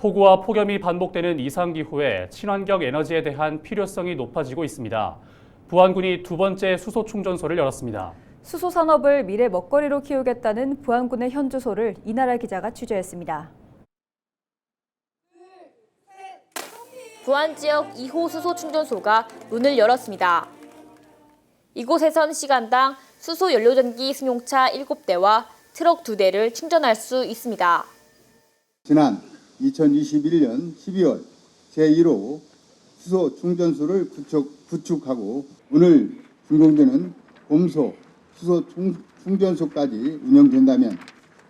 폭우와 폭염이 반복되는 이상기후에 친환경 에너지에 대한 필요성이 높아지고 있습니다. 부안군이 두 번째 수소 충전소를 열었습니다. 수소 산업을 미래 먹거리로 키우겠다는 부안군의 현주소를 이나라 기자가 취재했습니다. 부안 지역 2호 수소 충전소가 문을 열었습니다. 이곳에선 시간당 수소 연료전기 승용차 7대와 트럭 2대를 충전할 수 있습니다. 지난 2021년 12월 제1호 수소 충전소를 구축, 구축하고 오늘 준공되는 봄소 수소 충, 충전소까지 운영된다면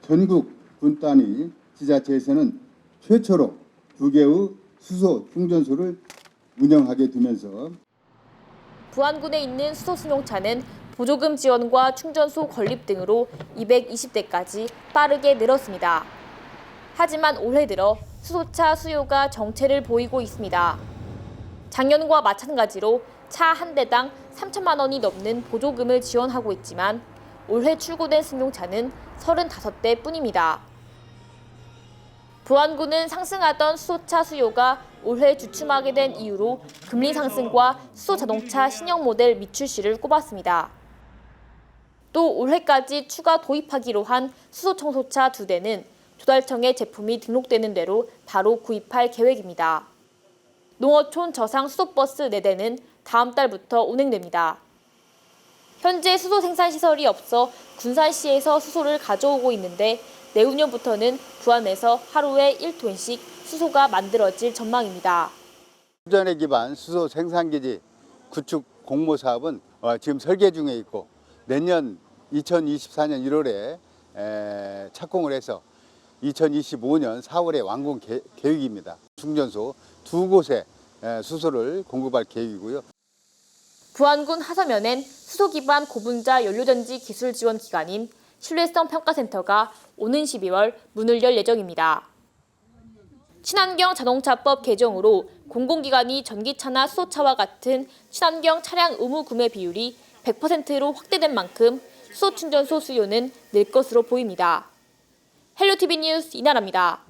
전국 군 단위 지자체에서는 최초로 두 개의 수소 충전소를 운영하게 되면서 부안군에 있는 수소 승용차는 보조금 지원과 충전소 건립 등으로 220대까지 빠르게 늘었습니다. 하지만 올해 들어 수소차 수요가 정체를 보이고 있습니다. 작년과 마찬가지로 차 한 대당 3천만 원이 넘는 보조금을 지원하고 있지만 올해 출고된 승용차는 35대 뿐입니다. 부안군은 상승하던 수소차 수요가 올해 주춤하게 된 이유로 금리 상승과 수소 자동차 신형 모델 미출시를 꼽았습니다. 또 올해까지 추가 도입하기로 한 수소 청소차 두 대는 조달청에 제품이 등록되는 대로 바로 구입할 계획입니다. 농어촌 저상 수소버스 4대는 다음 달부터 운행됩니다. 현재 수소 생산 시설이 없어 군산시에서 수소를 가져오고 있는데 내후년부터는 부안에서 하루에 1톤씩 수소가 만들어질 전망입니다. 수전에 기반 수소 생산기지 구축 공모 사업은 어, 지금 설계 중에 있고 내년 2024년 1월에 착공을 해서 2025년 4월에 완공 계, 계획입니다. 충전소 두 곳에 에, 수소를 공급할 계획이고요. 부안군 하서면엔 수소 기반 고분자 연료전지 기술 지원 기관인 신뢰성 평가센터가 오는 12월 문을 열 예정입니다. 친환경 자동차법 개정으로 공공기관이 전기차나 수소차와 같은 친환경 차량 의무 구매 비율이 100%로 확대된 만큼 수소 충전소 수요는 늘 것으로 보입니다. 헬로티비 뉴스 이나라입니다.